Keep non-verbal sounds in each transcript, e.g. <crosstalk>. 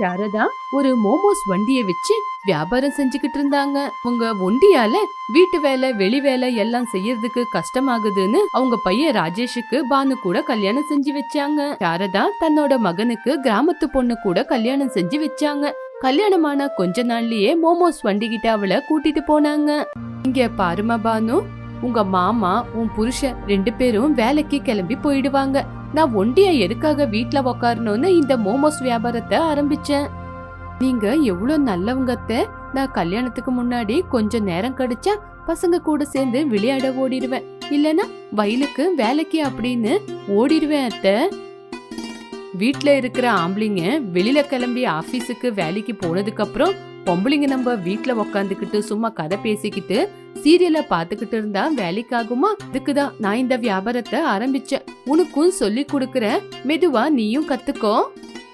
சாரதா ஒரு மோமோஸ் வண்டியை வச்சு வியாபாரம் செஞ்சுக்கிட்டு இருந்தாங்க. அவங்க ஒண்டியால வீட்டு வேலை வெளி வேலை எல்லாம் செய்யறதுக்கு கஷ்டமாகுதுன்னு அவங்க பையன் ராஜேஷுக்கு பானு கூட கல்யாணம் செஞ்சு வச்சாங்க. சாரதா தன்னோட மகனுக்கு கிராமத்து பொண்ணு கூட கல்யாணம் செஞ்சு வச்சாங்க. கல்யாணமான கொஞ்ச நாள்லயே மோமோஸ் வண்டிகிட்ட அவளை கூட்டிட்டு போனாங்க. இங்க பாருமா பானு உங்க மாமா உன் புருஷன் ரெண்டு பேரும் வேலைக்கு கிளம்பி போயிடுவாங்க. நான் ஒண்டியா எதுக்காக வீட்ல உக்காரணும்னு இந்த மோமோஸ் வியாபாரத்தை ஆரம்பிச்சேன். நீங்க எவ்வளவு நல்லவங்க அத்தை. நான் கல்யாணத்துக்கு முன்னாடி கொஞ்சம் நேரம் கடிச்சா பசங்க கூட சேர்ந்து விளையாட ஓடிடுவேன். இல்லனா வயலுக்கு வேலைக்கு அப்படின்னு ஓடிடுவேன் அத்தை. வீட்டில் இருக்கிற ஆம்பளைங்க வெளியில கிளம்பி ஆபீஸுக்கு வேலைக்கு போனதுக்கு அப்புறம் பொம்பளைங்க நம்ம வீட்ல உக்காந்துக்கிட்டு சும்மா கதை பேசிக்கிட்டு சீரியலை பாத்துக்கிட்டு இருந்தா வேலைக்கு ஆகுமா இதுக்குதான் நான் இந்த வியாபாரத்தை ஆரம்பிச்சேன். உனக்கும் சொல்லி கொடுக்கறேன். மெதுவா நீயும் கத்துக்கோ.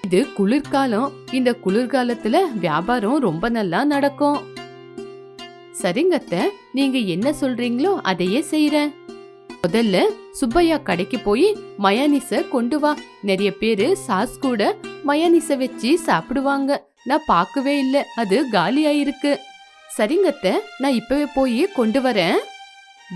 இது குளிர்காலம். இந்த குளிர்காலத்துல வியாபாரம் ரொம்ப நல்லா நடக்கும். சரிங்கத்த நீங்க என்ன சொல்றீங்களோ அதையே செய்யறேன் முதல்ல சுப்பையா கடைக்கு போய் மயானிஸ கொண்டு வா. நிறைய பேரு சாஸ் கூட மயானிஸ வச்சு சாப்பிடுவாங்க. நான் பார்க்கவே இல்ல. அது காலியாயிருக்கு. சரிங்கத்தை நான் இப்பவே போய் கொண்டு வரேன்.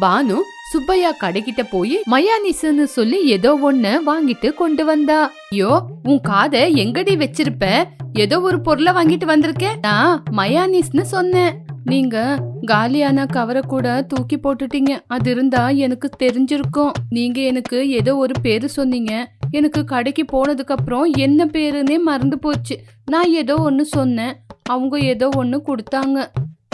பானு சுப்பையா கடைக்கிட்ட போய் மயானிஸ்னு சொல்லி ஏதோ ஒண்ணு வாங்கிட்டு கொண்டு வந்தா. ஐயோ உன் காதை எங்கடி வச்சிருப்ப? ஏதோ ஒரு பொருளை வாங்கிட்டு வந்திருக்கேன். நான் மயானிஸ்னு சொன்னேன். நீங்க காலியான கவரை கூட தூக்கி போட்டுட்டீங்க. அது இருந்தா எனக்கு தெரிஞ்சிருக்கும். நீங்க எனக்கு ஏதோ ஒரு பேரு சொன்னீங்க. எனக்கு கடைக்கு போனதுக்கு அப்புறம் என்ன பேருன்னே மறந்து போச்சு. நான் ஏதோ ஒன்னு சொன்னேன். அவங்க ஏதோ ஒன்னு கொடுத்தாங்க.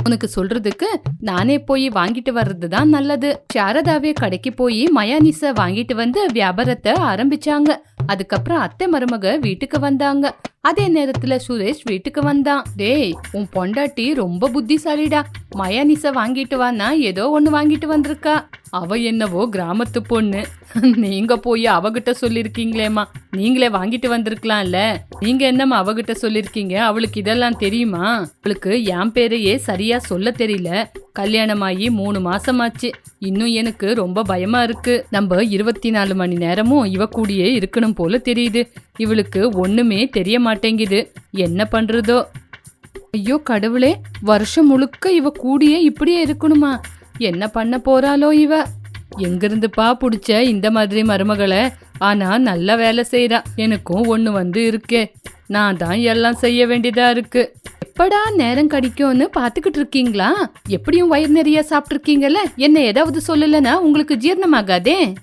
உனக்கு சொல்றதுக்கு நானே போய் வாங்கிட்டு வர்றது தான் நல்லது. சாரதாவே கடைக்கு போய் மயானிச வாங்கிட்டு வந்து வியாபாரத்தை ஆரம்பிச்சாங்க. அதுக்கப்புறம் அத்தை மருமக வீட்டுக்கு வந்தாங்க. அதே நேரத்துல சுரேஷ் வீட்டுக்கு வந்தான். டேய் உன் பொண்டாட்டி ரொம்ப புத்திசாலிடா. மயானிச வாங்கிட்டு வானா ஏதோ ஒண்ணு வாங்கிட்டு வந்திருக்கா. அவ என்னவோ கிராமத்து பொண்ணு. <laughs> நீங்க போய் அவகிட்ட சொல்லிருக்கீங்களேம்மா. நீங்களே வாங்கிட்டு வந்திருக்கலாம்ல. நீங்க என்னம்மா அவகிட்ட சொல்லிருக்கீங்க? அவளுக்கு இதெல்லாம் தெரியுமா? அவளுக்கு என் பேரையே சரியா சொல்ல தெரியல. கல்யாணமாகி மூணு மாசமாச்சு. இன்னும் எனக்கு ரொம்ப பயமா இருக்கு. நம்ம இருபத்தி நாலு மணி நேரமும் இவ கூடியே இருக்கணும் போல தெரியுது. இவளுக்கு ஒண்ணுமே தெரிய மாட்டேங்குது என்ன பண்றதோ? ஐயோ கடவுளே வருஷம் முழுக்க இவ கூடியே இப்படியே இருக்கணுமா? என்ன பண்ண போறாளோ இவ? எங்கிருந்துப்பா புடிச்ச இந்த மாதிரி மருமகளை? ஆனா நல்ல வேலை செய்யறா எனக்கும் ஒண்ணு வந்து இருக்கே. நான் தான் எல்லாம் செய்ய வேண்டியதா இருக்கு. எப்படா நேரம் கிடைக்கும்னு பாத்துக்கிட்டு இருக்கீங்களா? எப்படியும் வயிறு நிறைய சாப்பிட்ருக்கீங்கல்ல என்ன ஏதாவது சொல்லலைன்னா உங்களுக்கு ஜீரணமாகாதே?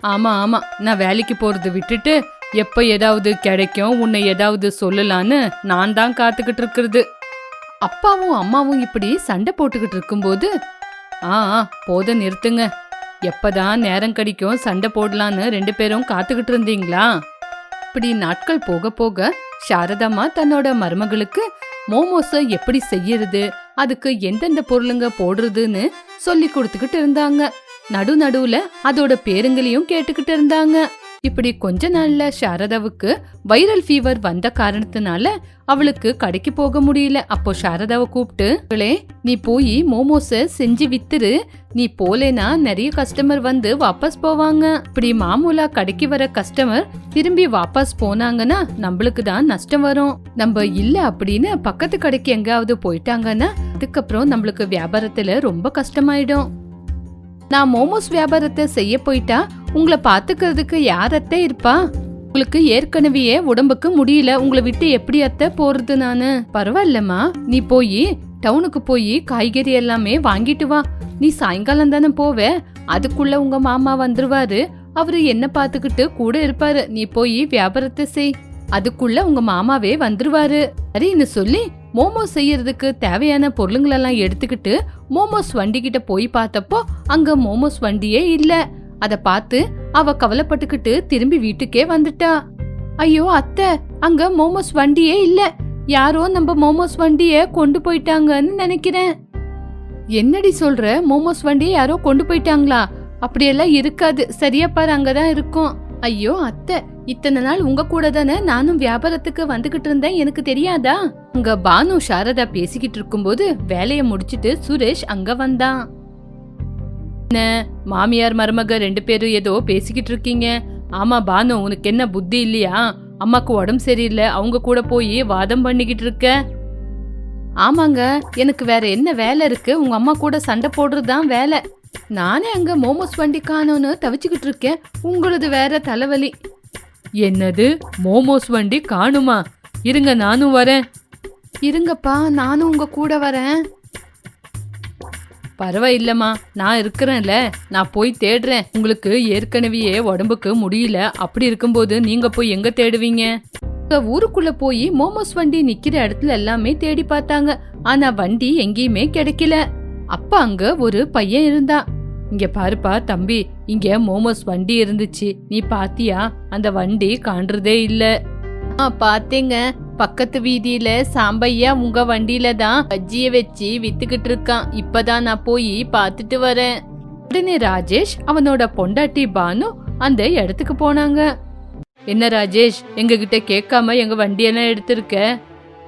ஆமா ஆமா. நான் வேலைக்கு போறது விட்டுட்டு எப்போ ஏதாவது கிடைக்கும் உன்னை ஏதாவது சொல்லலான்னு நான் தான் காத்துக்கிட்டு இருக்கிறது. அப்பாவும் அம்மாவும் இப்படி சண்டை போட்டுக்கிட்டு இருக்கும்போது ஆ போத நிறுத்துங்க. எப்பதான் நேரம் கிடைக்கும் சண்டை போடலான்னு ரெண்டு பேரும் காத்துக்கிட்டு இருந்தீங்களா? இப்படி நாட்கள் போக போக சாரதாம்மா தன்னோட மருமகளுக்கு மோமோஸை எப்படி செய்யறது அதுக்கு எந்தெந்த பொருளுங்க போடுறதுன்னு சொல்லி கொடுத்துக்கிட்டு இருந்தாங்க. நடு நடுவுல அதோட பேருங்களையும் கேட்டுக்கிட்டு இருந்தாங்க. இப்படி கொஞ்ச நாள்ல சாரதாவுக்கு வைரல் ஃபீவர் வந்த காரணத்தினால அவளுக்கு கடைக்கு போக முடியல. அப்போ சாரதாவை கூப்பிட்டு நீ போய் மோமோஸ செஞ்சு வித்துரு. நீ போலேனா நிறைய கஸ்டமர் வந்து வாபஸ் போவாங்க. இப்படி மாமூலா கடைக்கு வர கஸ்டமர் திரும்பி வாபஸ் போனாங்கன்னா நம்மளுக்கு தான் நஷ்டம் வரும். நம்ம இல்ல அப்படின்னு பக்கத்து கடைக்கு எங்காவது போயிட்டாங்கன்னா அதுக்கப்புறம் நம்மளுக்கு வியாபாரத்துல ரொம்ப கஷ்டமாயிடும். நான் மோமோஸ் வியாபாரத்தை செய்ய போயிட்டா உங்களை பாத்துக்கிறதுக்கு யார் அத்தை இருப்பா? உங்களுக்கு ஏற்கனவே உடம்புக்கு முடியல உங்களை விட்டு எப்படி அத்தை போறது நானு? பரவாயில்லம்மா நீ போய் டவுனுக்கு போய் காய்கறி எல்லாமே வாங்கிட்டு வா. நீ சாயங்காலம் தானே போவ? அதுக்குள்ள உங்க மாமா வந்துருவாரு. அவரு என்ன பாத்துக்கிட்டு கூட இருப்பாரு. நீ போய் வியாபாரத்தை செய். அதுக்குள்ள உங்க மாமாவே வந்துருவாரு. சரின்னு சொல்லி மோமோஸ் செய்யறதுக்கு தேவையான பொருளுங்களெல்லாம் எடுத்துக்கிட்டு மோமோஸ் வண்டி கிட்ட போய் பார்த்தப்போ அங்க மோமோஸ் வண்டியே இல்ல. அத பார்த்து அவ கவலைப்பட்டுக்கிட்டு திரும்பி வீட்டுக்கே வந்துட்டா. ஐயோ அத்தை அங்க மோமோஸ் வண்டியே இல்ல. யாரோ நம்ம மோமோஸ் வண்டிய கொண்டு போயிட்டாங்கன்னு நினைக்கிறேன். என்னடி சொல்ற? மோமோஸ் வண்டியை யாரோ கொண்டு போயிட்டாங்களா? அப்படியெல்லாம் இருக்காது. சரியா பாரு அங்கதான் இருக்கும். ஐயோ அத்தை இத்தனை நாள் உங்க கூட தானே நானும் வியாபாரத்துக்கு வந்துகிட்டு இருந்தேன் எனக்கு தெரியாதா? உங்க பானு சாரதா பேசிக்கிட்டு இருக்கும்போது வேலைய முடிச்சிட்டு சுரேஷ் அங்க வந்தான். என்ன மாமியார் மருமக ரெண்டு பேரும் ஏதோ பேசிக்கிட்டு இருக்கீங்க. ஆமா பானு உனக்கு என்ன புத்தி இல்லையா? அம்மாக்கு உடம்பு சரியில்லை அவங்க கூட போய் வாதம் பண்ணிக்கிட்டு இருக்க. ஆமாங்க எனக்கு வேற என்ன வேலை இருக்கு? உங்க அம்மா கூட சண்டை போடுறது தான் வேலை. நானே அங்க மோமோஸ் வண்டி காணோன்னு தவிச்சுக்கிட்டு இருக்கேன். உங்களது வேற தலைவலி. என்னது? மோமோஸ் வண்டி காணுமா? இருங்க நானும் வரேன். இருங்கப்பா நானும் உங்க கூட வரேன். பரவாயில்லம்மா நான் இருக்கிறேன்ல. நான் போய் தேடுறேன். உங்களுக்கு ஏற்கனவே உடம்புக்கு முடியல. அப்படி இருக்கும்போது நீங்க போய் எங்க தேடுவீங்க? ஊருக்குள்ள போய் மோமோஸ் வண்டி நிக்கிற இடத்துல எல்லாமே தேடி பார்த்தாங்க. ஆனா வண்டி எங்கேயுமே கிடைக்கல. அப்ப அங்க ஒரு பையன் இருந்தான். இங்க பாருப்பா தம்பி. இங்க மோமோஸ் வண்டி இருந்துச்சு. நீ பாத்தியா? அந்த வண்டி காண்றதே இல்ல. ஆ பாத்தேங்க. பக்கத்து வீதியில சாம்பையா உங்க வண்டியில தான் பஜ்ஜிய வச்சு வித்துக்கிட்டு இருக்கான். இப்பதான் நான் போய் பார்த்துட்டு வரேன். உடனே ராஜேஷ் அவனோட பொண்டாட்டி பானு அந்த இடத்துக்கு போனாங்க. என்ன ராஜேஷ் எங்க கிட்ட கேட்காம எங்க வண்டியெல்லாம் எடுத்திருக்க?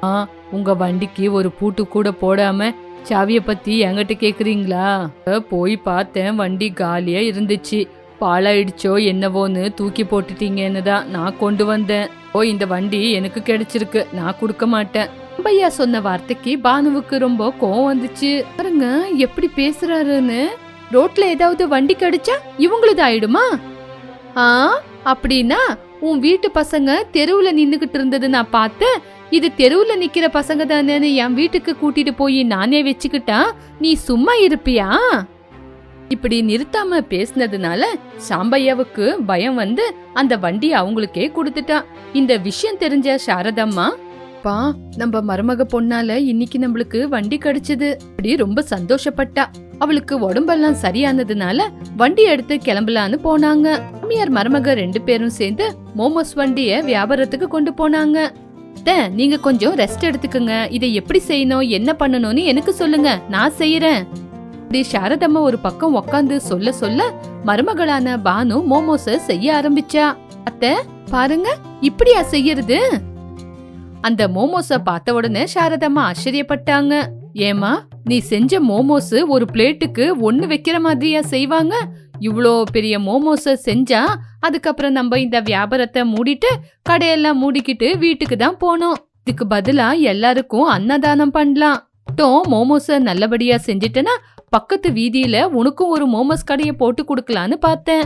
ஆ உங்க வண்டிக்கு ஒரு பூட்டு கூட போடாம சாவியை பற்றி என்கிட்ட கேட்குறீங்களா போய் பார்த்தேன் வண்டி காலியாக இருந்துச்சு. பாலாயிடுச்சோ என்னவோன்னு தூக்கி போட்டுட்டீங்கன்னு தான் நான் கொண்டு வந்தேன். ஓ இந்த வண்டி எனக்கு கிடைச்சிருக்கு. நான் கொடுக்க மாட்டேன். பையா சொன்ன வார்த்தைக்கு பானுவுக்கு ரொம்ப கோவம் வந்துச்சு. பாருங்க எப்படி பேசுறாருன்னு. ரோட்ல ஏதாவது வண்டி கிடைச்சா இவங்களது ஆயிடுமா? ஆ அப்படின்னா உன் வீட்டு பசங்க தெருவுல நின்னுகிட்டு இருந்தது நான் பார்த்தேன். இது தெருவுல நிக்கிற பசங்க தானேன்னு என் வீட்டுக்கு கூட்டிட்டு போய் நானே வச்சுக்கிட்டா நீ சும்மா இருப்பியா? இப்படி நிறுத்தாம பேசினதுனால சாம்பையாவுக்கு பயம் வந்து அந்த வண்டி அவங்களுக்கே கொடுத்துட்டான் இந்த விஷயம் தெரிஞ்ச சாரதம்மா பா நம்ம மருமக பொண்ணால இன்னைக்கு நம்மளுக்கு வண்டி கிடைச்சது. அப்படி ரொம்ப சந்தோஷப்பட்டா. அவளுக்கு உடம்பெல்லாம் சரியானதுனால வண்டி எடுத்து கிளம்பலான்னு போனாங்க. மாமியார் மருமக ரெண்டு பேரும் சேர்ந்து மோமோஸ் வண்டிய வியாபாரத்துக்கு கொண்டு போனாங்க. அத்தை, நீங்க கொஞ்சம் ரெஸ்ட் எடுத்துக்கங்க. இதை எப்படி செய்யணும் என்ன பண்ணணும்னு எனக்கு சொல்லுங்க. நான் செய்யறேன் இப்படி சாரதம்மா ஒரு பக்கம் உக்காந்து சொல்ல சொல்ல மருமகளான பானு மோமோஸ செய்ய ஆரம்பிச்சா. அத்தை பாருங்க இப்படியா செய்யறது? அந்த மோமோஸ பார்த்த உடனே சாரதம்மா ஆச்சரியப்பட்டாங்க. ஏமா நீ செஞ்ச மோமோஸ் ஒரு பிளேட்டுக்கு ஒன்னு வைக்கிற மாதிரியா செய்வாங்க? இவ்வளோ பெரிய மோமோஸை செஞ்சா அதுக்கப்புறம் நம்ம இந்த வியாபாரத்தை மூடிட்டு கடையெல்லாம் மூடிக்கிட்டு வீட்டுக்கு தான் போனோம் இதுக்கு பதிலா எல்லாருக்கும் அன்னதானம் பண்ணலாம். டோ மோமோஸை நல்லபடியா செஞ்சிட்டனா பக்கத்து வீதியில உனக்கும் ஒரு மோமோஸ் கடையை போட்டு கொடுக்கலான்னு பார்த்தேன்.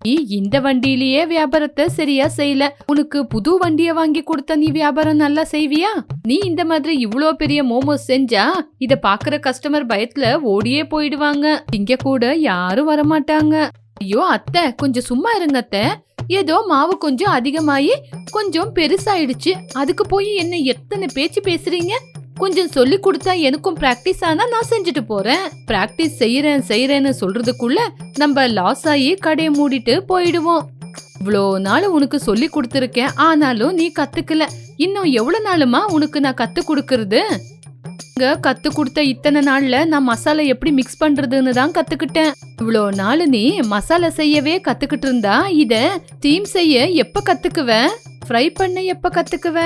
நீ இந்த வண்டியிலேயே வியாபாரத்தை சரியா செய்யல. உனக்கு புது வண்டிய வாங்கி கொடுத்த நீ வியாபாரம் நல்லா செய்வியா? நீ இந்த மாதிரி இவ்ளோ பெரிய மோமோஸ் செஞ்சா இத பாக்குற கஸ்டமர் பயத்துல ஓடியே போயிடுவாங்க. இங்க கூட யாரும் வரமாட்டாங்க. ஐயோ அத்தை கொஞ்சம் சும்மா இருங்க அத்தை. ஏதோ மாவு கொஞ்சம் அதிகமாயி கொஞ்சம் பெருசாயிடுச்சு. அதுக்கு போய் என்ன எத்தனை பேச்சு பேசுறீங்க? கொஞ்சம் சொல்லி கொடுத்தா எனக்கும் பிராக்டிஸ் ஆனா நான் செஞ்சுட்டு போறேன். பிராக்டிஸ் செய்யறேன் செய்யறேன்னு சொல்றதுக்குள்ள நம்ம லாஸ் ஆகி கடையை மூடிட்டு போயிடுவோம். இவ்வளோ நாள் உனக்கு சொல்லி கொடுத்துருக்கேன் ஆனாலும் நீ கத்துக்கல. இன்னும் எவ்வளவு நாளுமா உனக்கு நான் கத்து கொடுக்கறது? இங்க கத்து கொடுத்த இத்தனை நாள்ல நான் மசாலா எப்படி மிக்ஸ் பண்றதுன்னு தான் கத்துக்கிட்டேன். இவ்வளோ நாள் நீ மசாலா செய்யவே கத்துக்கிட்டு இருந்தா இத தீம் செய்ய எப்ப கத்துக்குவ? ஃப்ரை பண்ண எப்ப கத்துக்குவ?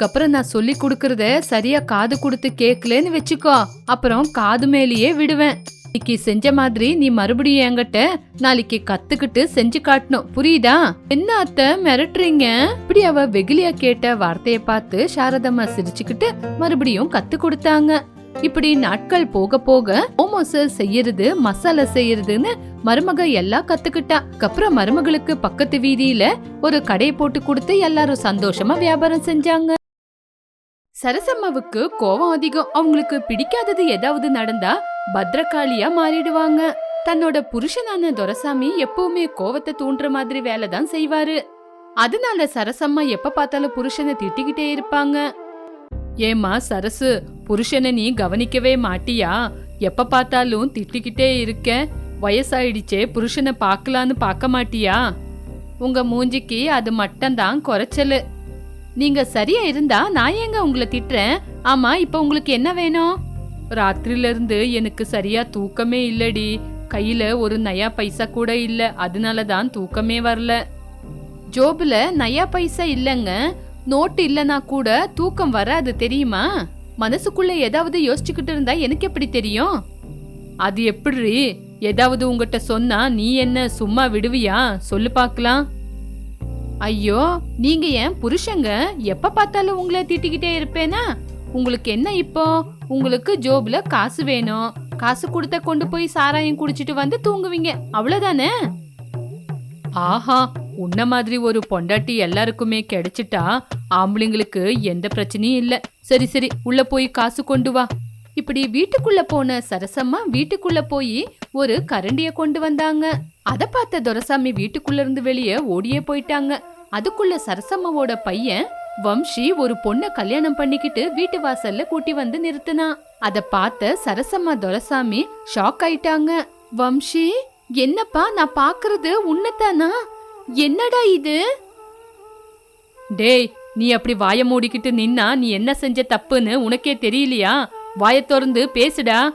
அதுக்கப்புறம் நான் சொல்லி கொடுக்கறத சரியா காது கொடுத்து கேட்கலன்னு வச்சுக்கோ. அப்புறம் காது மேலேயே விடுவேன். இன்னைக்கு செஞ்ச மாதிரி நீ மறுபடியும் என்கிட்ட நாளைக்கு கத்துக்கிட்டு செஞ்சு காட்டணும். புரியுதா? என்ன அத்தை மிரட்டுறீங்க? இப்படி அவ வெகுலியா கேட்ட வார்த்தைய பார்த்து சாரதம்மா சிரிச்சுக்கிட்டு மறுபடியும் கத்து கொடுத்தாங்க. இப்படி நாட்கள் போக போக மோமோஸ் செய்யறது மசாலா செய்யறதுன்னு மருமக எல்லாம் கத்துக்கிட்டா. அப்புறம் மருமகளுக்கு பக்கத்து வீதியில ஒரு கடையை போட்டு கொடுத்து எல்லாரும் சந்தோஷமா வியாபாரம் செஞ்சாங்க. சரசம்மாவுக்கு கோவம் அதிகம். அவங்களுக்கு பிடிக்காதது ஏதாவது நடந்தா பத்ரகாளியா மாறிடுவாங்க. தன்னோட புருஷனான துரசாமி எப்பவுமே கோவத்தை தூண்டுற மாதிரி வேலை தான் செய்வாரு. அதனால சரசம்மா எப்ப பார்த்தாலும் புருஷனை திட்டிக்கிட்டே இருப்பாங்க. ஏமா சரசு புருஷனை நீ கவனிக்கவே மாட்டியா? எப்ப பார்த்தாலும் திட்டிக்கிட்டே இருக்க. வயசாயிடுச்சே புருஷனை பார்க்கலான்னு பார்க்க மாட்டியா? உங்க மூஞ்சிக்கு அது மட்டும்தான் குறைச்சலு. நீங்க சரியா இருந்தா நான் ஏங்க உங்களை திட்டுறேன்? ஆமா இப்ப உங்களுக்கு என்ன வேணும்? ராத்திரில இருந்து எனக்கு சரியா தூக்கமே இல்லடி. கையில ஒரு நயா பைசா கூட இல்ல. அதனால தான் தூக்கமே வரல. ஜோபுல நயா பைசா இல்லங்க. நோட்டு இல்லனா கூட தூக்கம் வராது தெரியுமா? மனசுக்குள்ள ஏதாவது யோசிச்சுக்கிட்டு இருந்தா எனக்கு எப்படி தெரியும்? அது எப்படி ஏதாவது உங்ககிட்ட சொன்னா நீ என்ன சும்மா விடுவியா? சொல்லு பார்க்கலாம் ஐயோ நீங்க ஏன் புருஷங்க எப்ப பார்த்தாலும் உங்களை திட்டிக்கிட்டே இருப்பேனா? உங்களுக்கு என்ன இப்போ? உங்களுக்கு ஜோப்ல காசு வேணும். காசு கொடுத்த கொண்டு போய் சாராயம் குடிச்சிட்டு வந்து தூங்குவீங்க. அவ்வளவுதானே? ஆஹா உன்ன மாதிரி ஒரு பொண்டாட்டி எல்லாருக்குமே கிடைச்சிட்டா ஆம்பளைங்களுக்கு எந்த பிரச்சனையும் இல்ல. சரி சரி உள்ள போய் காசு கொண்டு வா. இப்படி வீட்டுக்குள்ள போன சரசம்மா வீட்டுக்குள்ள போய் ஒரு கரண்டிய கொண்டு வந்தாங்க. அத பார்த்த துரசாமி வீட்டுக்குள்ள இருந்து வெளியே ஓடியே போயிட்டாங்க. அதுக்குள்ள சரசம்மாவோட பையன் வம்ஷி ஒரு பொண்ணை கல்யாணம் பண்ணிக்கிட்டு வீட்டு வாசல்ல கூட்டி வந்து நிறுத்தினான் அத பார்த்த சரசம்மா துரசாமி ஷாக் ஆயிட்டாங்க. வம்ஷி என்னப்பா நான் பாக்குறது உன்னதானா என்னடா இது? டேய் நீ அப்படி வாய மூடிக்கிட்டு நின்னா நீ என்ன செஞ்ச தப்புன்னு உனக்கே தெரியலையா? வாய திறந்து பேசுடா.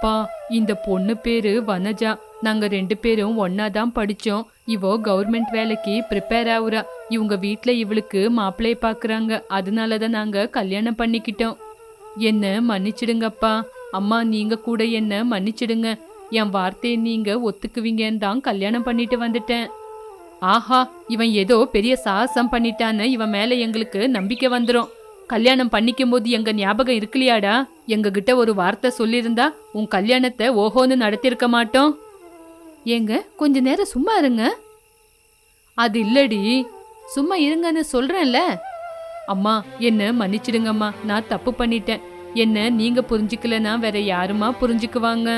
பா இந்த பொண்ணு பேரு வனஜா. நாங்க ரெண்டு பேரும் ஒன்னா தான் படிச்சோம். இவோ கவர்மெண்ட் வேலைக்கு ப்ரிப்பேர் ஆகுறா இவங்க வீட்ல இவளுக்கு மாப்பிள்ளைய பாக்குறாங்க. அதனால தான் நாங்க கல்யாணம் பண்ணிக்கிட்டோம். என்ன மன்னிச்சிடுங்கப்பா. அம்மா நீங்க கூட என்ன மன்னிச்சிடுங்க. என் வார்த்தையை நீங்க ஒத்துக்குவீங்கன்னு தான் கல்யாணம் பண்ணிட்டு வந்துட்டேன். ஆஹா இவன் ஏதோ பெரிய சாகசம் பண்ணிட்டான்னு இவன் மேல எங்களுக்கு நம்பிக்கை வந்துடும் கல்யாணம் பண்ணிக்கும் போது எங்க ஞாபகம் இருக்கலையாடா? எங்க கிட்ட ஒரு வார்த்தை சொல்லியிருந்தா உன் கல்யாணத்தை ஓஹோன்னு நடத்தியிருக்க மாட்டோம். ஏங்க கொஞ்ச நேரம் சும்மா இருங்க. அது இல்லடி சும்மா இருங்கன்னு சொல்றேன்ல. அம்மா என்ன மன்னிச்சிடுங்கம்மா நான் தப்பு பண்ணிட்டேன். என்ன நீங்க புரிஞ்சுக்கலனா வேற யாருமா புரிஞ்சுக்குவாங்க?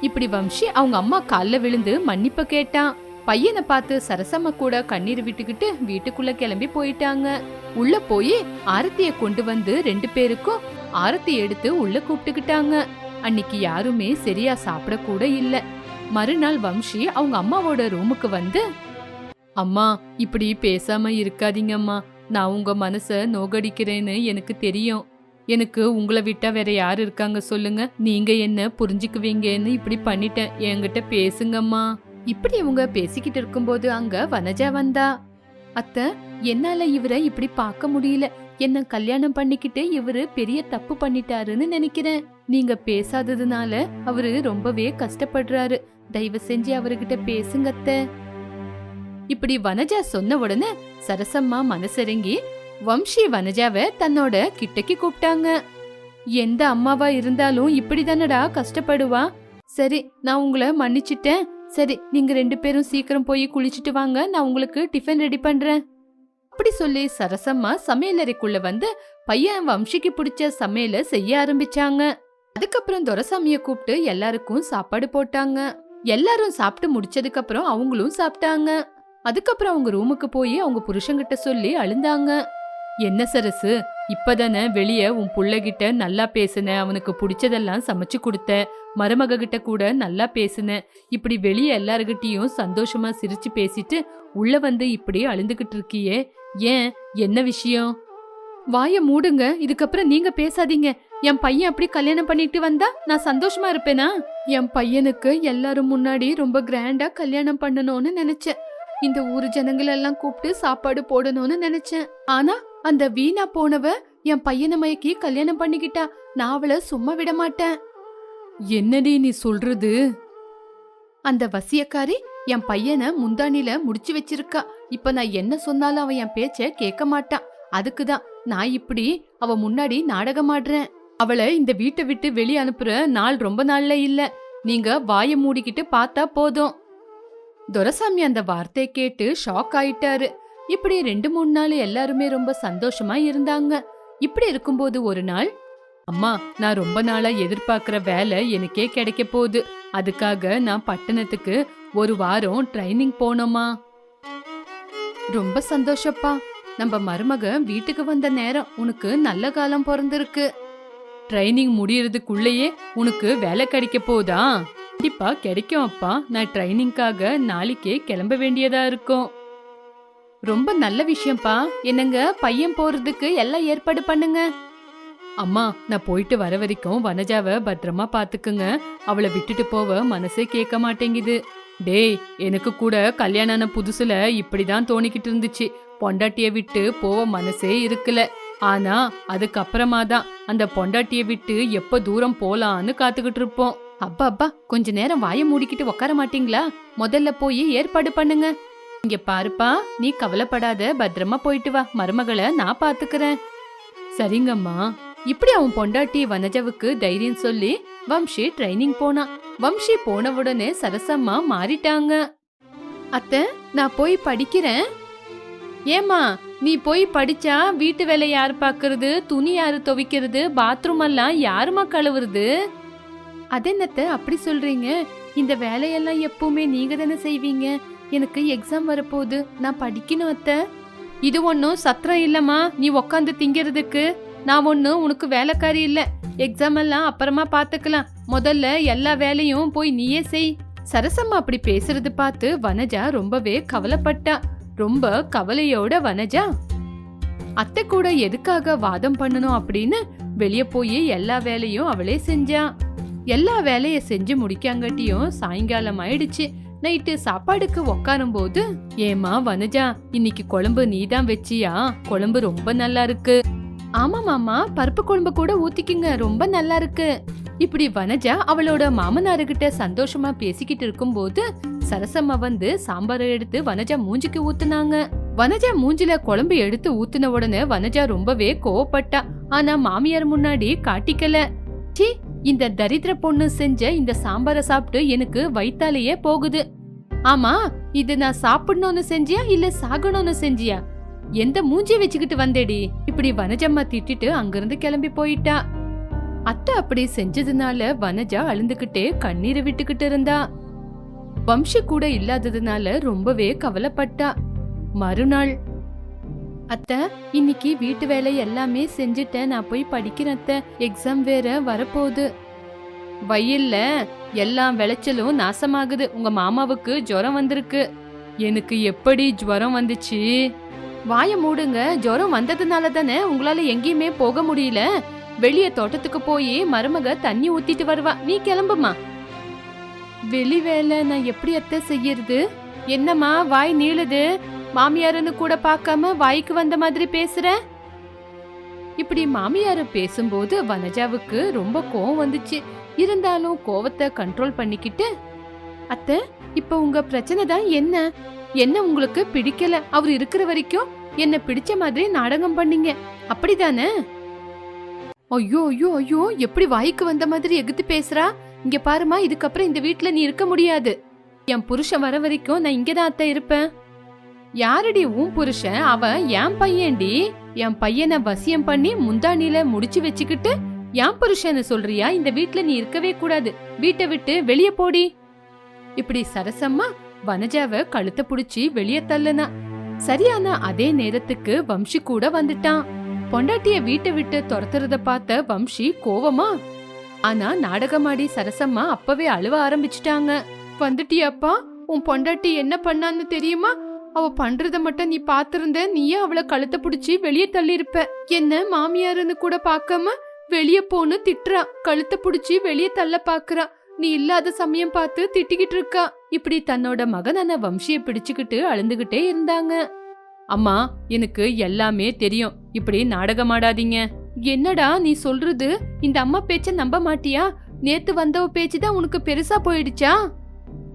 இப்படி வம்ஷி அவங்க அம்மா காலில் விழுந்து மன்னிப்ப கேட்டான். பையனை பார்த்து சரசம்மா கூட கண்ணீர் விட்டுக்கிட்டு வீட்டுக்குள்ள கிளம்பி போயிட்டாங்க. உள்ள போய் ஆரத்திய கொண்டு வந்து ரெண்டு பேருக்கும் ஆரத்தி எடுத்து உள்ள கூப்பிட்டுக்கிட்டாங்க. அன்னைக்கு யாருமே சரியா சாப்பிட கூட இல்ல. மறுநாள் வம்ஷி அவங்க அம்மாவோட ரூமுக்கு வந்து அம்மா இப்படி பேசாம இருக்காதீங்கம்மா. நான் உங்க மனச நோகடிக்கிறேன்னு எனக்கு தெரியும். எனக்கு உங்களை விட்டா வேற யார் இருக்காங்க சொல்லுங்க. நீங்க என்ன புரிஞ்சுக்குவீங்கன்னு இப்படி பண்ணிட்டேன். என்கிட்ட பேசுங்கம்மா. இப்படி இவங்க பேசிக்கிட்டு இருக்கும்போது அங்க வனஜா வந்தா. அத்த என்னால இவரை இப்படி பார்க்க முடியல. என்ன கல்யாணம் பண்ணிக்கிட்டு இவரு பெரிய தப்பு பண்ணிட்டாருன்னு நினைக்கிறேன். நீங்க பேசாததுனால அவரு ரொம்பவே கஷ்டப்படுறாரு. தயவு செஞ்சு அவர்கிட்ட பேசுங்க அத்தை. இப்படி வனஜா சொன்ன உடனே சரசம்மா மனசிறங்கி வம்ஷி வனஜாவை தன்னோட கிட்டக்கு கூப்பிட்டாங்க. எந்த அம்மாவா இருந்தாலும் இப்படி தானடா கஷ்டப்படுவா? சரி நான் உங்களை மன்னிச்சிட்டேன். சரி நீங்க ரெண்டு பேரும் சீக்கிரம் போய் குளிச்சிட்டு வாங்க. நான் உங்களுக்கு டிஃபன் ரெடி பண்றேன். அப்படி சொல்லி சரசம்மா சமையலறைக்குள்ள வந்து பையன் வம்சிக்கு பிடிச்ச சமையலை செய்ய ஆரம்பிச்சாங்க. அதுக்கப்புறம் துரசாமிய கூப்பிட்டு எல்லாருக்கும் சாப்பாடு போட்டாங்க. எல்லாரும் சாப்பிட்டு முடிச்சதுக்கு அப்புறம் அவங்களும் சாப்பிட்டாங்க. அதுக்கப்புறம் அவங்க ரூமுக்கு போய் அவங்க புருஷங்கிட்ட சொல்லி அழுந்தாங்க. என்ன சரசு இப்பதானே வெளிய உன் புள்ளகிட்ட நல்லா பேசுன அவனுக்கு பிடிச்சதெல்லாம் சமைச்சு கொடுத்த மருமக கிட்ட கூட நல்லா பேசுன இப்படி வெளியே எல்லாருகிட்டயும் சந்தோஷமா சிரிச்சு பேசிட்டு உள்ள வந்து இப்படி அழுந்துகிட்டு இருக்கியே ஏன்? என்ன விஷயம்? வாய மூடுங்க. இதுக்கப்புறம் நீங்க பேசாதீங்க. என் பையன் அப்படி கல்யாணம் பண்ணிட்டு வந்தா நான் சந்தோஷமா இருப்பேனா? என் பையனுக்கு எல்லாரும் முன்னாடி ரொம்ப கிராண்டா கல்யாணம் பண்ணணும்னு நினைச்சேன். இந்த ஊர் ஜனங்கள் எல்லாம் கூப்பிட்டு சாப்பாடு போடணும்னு நினைச்சேன். ஆனா அந்த வீணா போனவ என் பையனை மயக்கி கல்யாணம் பண்ணிக்கிட்டா நான் அவளை சும்மா விட மாட்டேன். என்னடி நீ சொல்றது? அந்த வசியக்காரி என் பையனை முந்தானில முடிச்சு வச்சிருக்கா. இப்ப நான் என்ன சொன்னாலும் அவன் என் பேச்ச கேட்க மாட்டான். அதுக்குதான் நான் இப்படி அவ முன்னாடி நாடகம் ஆடுறேன் அவளை இந்த வீட்டை விட்டு வெளியே அனுப்புற நாள் ரொம்ப நாள்ல இல்ல. நீங்க வாய மூடிக்கிட்டு பார்த்தா போதும். துரசாமி அந்த வார்த்தையை கேட்டு ஷாக் ஆயிட்டாரு. இப்படி ரெண்டு மூணு நாள் எல்லாருமே ரொம்ப சந்தோஷமா இருந்தாங்க. இப்படி இருக்கும்போது ஒரு நாள் அம்மா நான் ரொம்ப நாளா எதிர்பார்க்கிற வேலை எனக்கே கிடைக்க போகுது. அதுக்காக நான் பட்டணத்துக்கு ஒரு வாரம் ட்ரைனிங் போனோமா? ரொம்ப சந்தோஷப்பா. நம்ம மருமக வீட்டுக்கு வந்த நேரம் உனக்கு நல்ல காலம் பிறந்திருக்கு. ட்ரைனிங் முடியறதுக்குள்ளேயே உனக்கு வேலை கிடைக்க போதா? கண்டிப்பா கிடைக்கும் அப்பா. நான் ட்ரைனிங்காக நாளைக்கே கிளம்ப வேண்டியதா இருக்கும். ரொம்ப நல்ல விஷயம்ப்பா. என்னங்க பையன் போறதுக்கு எல்லாம் ஏற்பாடு பண்ணுங்க. அம்மா நான் போயிட்டு வர வரைக்கும் வனஜாவை பத்திரமா பாத்துக்குங்க அவளை விட்டுட்டு போவ மனசே கேட்க மாட்டேங்குது. டேய் எனக்கு கூட கல்யாணம் ஆன புதுசுல இப்படிதான் தோணிக்கிட்டு இருந்துச்சு. பொண்டாட்டிய விட்டு போவ மனசே இருக்கல. ஆனா அதுக்கப்புறமா தான் அந்த பொண்டாட்டிய விட்டு எப்ப தூரம் போலான்னு காத்துக்கிட்டு இருப்போம். அப்பா அப்பா கொஞ்ச நேரம் வாய மூடிக்கிட்டு உக்கார மாட்டீங்களா? முதல்ல போய் ஏற்பாடு பண்ணுங்க. இங்க பாருப்பா நீ கவலைப்படாத பத்திரமா போயிட்டு வா. மருமகளை நான் பாத்துக்கிறேன். சரிங்கம்மா. இப்படி அவன் பொண்டாட்டி வனஜாவுக்கு தைரியம் சொல்லி வம்ஷி ட்ரைனிங் போனான் வம்ஷி போன உடனே சரசம்மா மாறிட்டாங்க. அத்தை நான் போய் படிக்கிறேன். ஏமா நீ போய் படிச்சா வீட்டு வேலை யார் பாக்குறது? துணி யாரு துவைக்கிறது? பாத்ரூம் எல்லாம் யாருமா கழுவுறது? அதென்னத்த அப்படி சொல்றீங்க? இந்த வேலையெல்லாம் எப்பவுமே நீங்க தானே செய்வீங்க? எனக்கு எக்ஸாம் வரப்போகுது. நான் படிக்கணும் அத்தை. இது ஒன்றும் சத்திரம் இல்லம்மா. நீ உக்காந்து திங்கிறதுக்கு. நான் ஒன்றும் உனக்கு வேலைக்காரி இல்லை. எக்ஸாம் எல்லாம் அப்புறமா பார்த்துக்கலாம் முதல்ல எல்லா வேலையும் போய் நீயே செய். சரசம்மா அப்படி பேசுறது பார்த்து வனஜா ரொம்பவே கவலைப்பட்டா. ரொம்ப கவலையோட வனஜா அத்தை கூட எதுக்காக வாதம் பண்ணணும் அப்படின்னு வெளிய போய் எல்லா வேலையும் அவளே செஞ்சா. எல்லா வேலைய செஞ்சு முடிக்காங்கட்டியும் சாயங்காலம் ஆயிடுச்சு. நைட்டு சாப்பாடுக்கு உக்காரும் போது ஏமா வனஜா இன்னைக்கு குழம்பு நீதான் வச்சியா? குழம்பு ரொம்ப நல்லா இருக்கு. ஆமா மாமா பருப்பு குழம்பு கூட ஊத்திக்கிங்க ரொம்ப நல்லா இருக்கு. இப்படி வனஜா அவளோட மாமனாருகிட்ட சந்தோஷமா பேசிக்கிட்டு இருக்கும்போது சரசம்மா வந்து சாம்பாரை எடுத்து வனஜா மூஞ்சிக்கு ஊத்துனாங்க. வனஜா மூஞ்சில குழம்பு எடுத்து ஊத்துன உடனே வனஜா ரொம்பவே கோவப்பட்டா. ஆனா மாமியார் முன்னாடி காட்டிக்கல. ச்சீ இந்த தரித்திர பொண்ணு செஞ்ச இந்த சாம்பாரை சாப்பிட்டு எனக்கு வயித்தாலேயே போகுது. ஆமா இது நான் சாப்பிடணும்னு செஞ்சியா இல்ல சாகணும்னு செஞ்சியா? எந்த மூஞ்சிய வச்சுக்கிட்டு வந்தேடி? இப்படி வனஜம்மா திட்டிட்டு அங்கிருந்து கிளம்பி போயிட்டா. அத்தை அப்படி செஞ்சதுனால வனஜா அழுந்துகிட்டே கண்ணீரை விட்டுக்கிட்டு இருந்தா. வம்சி கூட இல்லாததுனால ரொம்பவே கவலைப்பட்டா. மறுநாள் அத்தை இன்னைக்கு வீட்டு வேலை எல்லாமே செஞ்சுட்டேன். நான் போய் படிக்கிறேன் அத்தை. எக்ஸாம் வேற வரப்போகுது. வயல்ல எல்லா விளைச்சலும் நாசமாகுது. உங்க மாமாவுக்கு ஜுரம் வந்திருக்கு. எனக்கு எப்படி ஜுரம் வந்துச்சு? வாய மூடுங்க. ஜுரம் வந்ததுனால தானே உங்களால எங்கேயுமே போக முடியல. வெளிய தோட்டத்துக்கு போய் மருமக தண்ணி ஊத்திட்டு வருவா. நீ கிளம்புமா? வெளி வேலை நான் எப்படி அத்தை செய்யறது? என்னம்மா வாய் நீளுது? மாமியாருன்னு கூட பார்க்காம வாய்க்கு வந்த மாதிரி பேசுற? இப்படி மாமியார பேசும்போது வனஜாவுக்கு ரொம்ப கோவம் வந்துச்சு. இருந்தாலும் கோவத்தை கண்ட்ரோல் பண்ணிக்கிட்டு அத்தை இப்ப உங்க பிரச்சனை தான் என்ன? என்ன உங்களுக்கு பிடிக்கல? அவர் இருக்கிற வரைக்கும் என்ன பிடிச்ச மாதிரி நாடகம் பண்ணீங்க. அப்படிதானே? ஐயோ ஐயோ ஐயோ எப்படி வாய்க்கு வந்த மாதிரி எகுத்து பேசுறா? இங்க பாருமா இதுக்கப்புறம் இந்த வீட்டுல நீ இருக்க முடியாது. என் புருஷன் வர வரைக்கும் நான் இங்கதான் அத்தை இருப்பேன். யாரடி உன் புருஷன்? அவன் என் பையன்டி. என் பையனை வசியம் பண்ணி முந்தானில முடிச்சு வச்சுக்கிட்டு என் புருஷன்னு சொல்றியா? இந்த வீட்டுல நீ இருக்கவே கூடாது. வீட்டை விட்டு வெளிய போடி. இப்படி சரசம்மா வனஜாவ கழுத்தை புடிச்சு வெளியே தள்ளுனா. சரியான அதே நேரத்துக்கு வம்சி கூட வந்துட்டான். பொண்டாட்டிய வீட்டை விட்டு துரத்துறத பார்த்த வம்சி கோவமா? ஆனா நாடகமாடி சரசம்மா அப்பவே அழுவ ஆரம்பிச்சிட்டாங்க. வந்துட்டியாப்பா உன் பொண்டாட்டி என்ன பண்ணான்னு தெரியுமா? அவ பண்றத மட்டும் நீ பாத்திருந்த நீயே அவளை கழுத்தை புடிச்சு வெளியே தள்ளியிருப்ப. என்ன மாமியாருன்னு கூட பார்க்காம வெளிய போன்னு திட்டுறா. கழுத்தை புடிச்சு வெளியே தள்ள பாக்குறா நீ இல்லாத சமயம் பார்த்து திட்டிக்கிட்டு இருக்கா. இப்படி தன்னோட மகனான வம்சிய பிடிச்சுக்கிட்டு அழுந்துகிட்டே இருந்தாங்க. அம்மா எனக்கு எல்லாமே தெரியும். இப்படி நாடகமாடாதீங்க. என்னடா நீ சொல்றது? இந்த அம்மா பேச்ச நம்ப மாட்டியா? நேத்து வந்தவ பேச்சு தான் உனக்கு பெருசா போயிடுச்சா?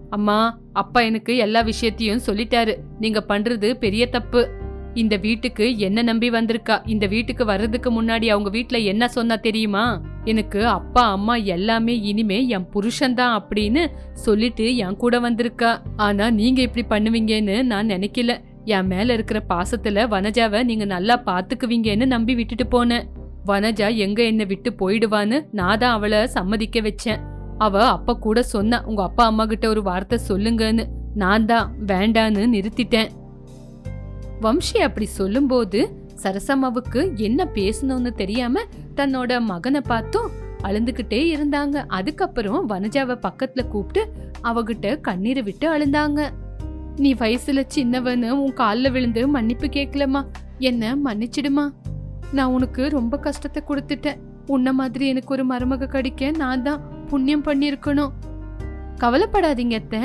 அம்மா அப்பா எனக்கு எல்லா விஷயத்தையும் சொல்லிட்டாரு. நீங்க பண்றது பெரிய தப்பு. இந்த வீட்டுக்கு என்ன நம்பி வந்திருக்கா? இந்த வீட்டுக்கு வர்றதுக்கு முன்னாடி அவங்க வீட்டுல என்ன சொன்னா தெரியுமா? எனக்கு அப்பா அம்மா எல்லாமே இனிமே என் புருஷன்தான் அப்படின்னு சொல்லிட்டு என் கூட வந்திருக்கா. ஆனா நீங்க இப்படி பண்ணுவீங்கன்னு நான் நினைக்கல. என் மேல இருக்கிற பாசத்துல வனஜாவை நீங்க நல்லா பாத்துக்குவீங்கன்னு நம்பி விட்டுட்டு போனேன். வனஜா எங்க என்ன விட்டு போயிடுவான்னு நான் தான் அவளை சம்மதிக்க வச்சேன். அவ அப்ப கூட சொன்னா உங்க அப்பா அம்மா கிட்ட ஒரு வார்த்தை சொல்லுங்கன்னு. நான் தான் வேண்டான்னு நிறுத்திட்டேன். வம்சி அப்படி சொல்லும்போது சரசம்மாவுக்கு என்ன பேசணும்னு தெரியாம தன்னோட மகனை பார்த்தும் அழுந்துகிட்டே இருந்தாங்க. அதுக்கப்புறம் வனஜாவை பக்கத்துல கூப்பிட்டு அவகிட்ட கண்ணீரை விட்டு அழுந்தாங்க. நீ வயசுல சின்னவன்னு உன் காலில் விழுந்து மன்னிப்பு கேட்கலம்மா என்ன மன்னிச்சிடுமா? நான் உனக்கு ரொம்ப கஷ்டத்தை கொடுத்துட்டேன். உன்ன மாதிரி எனக்கு ஒரு மருமக கிடைக்க நான் தான் புண்ணியம் பண்ணியிருக்கணும். கவலைப்படாதீங்க அத்தை.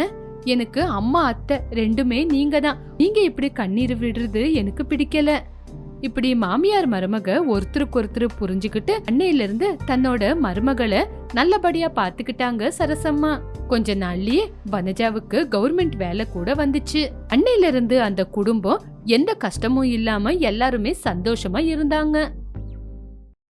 எனக்கு அம்மா அத்தை ரெண்டுமே நீங்க தான். நீங்க இப்படி கண்ணீர் விடுறது எனக்கு பிடிக்கல. இப்படி மாமியார் மருமக ஒருத்தருக்கு ஒருத்தர் புரிஞ்சுக்கிட்டு அன்னையில இருந்து தன்னோட மருமகளை நல்லபடியா பாத்துக்கிட்டாங்க சரசம்மா. கொஞ்ச நாள்லயே வனஜாவுக்கு கவர்மெண்ட் வேலை கூட வந்துச்சு. அன்னையில இருந்து அந்த குடும்பம் எந்த கஷ்டமும் இல்லாம எல்லாருமே சந்தோஷமா இருந்தாங்க.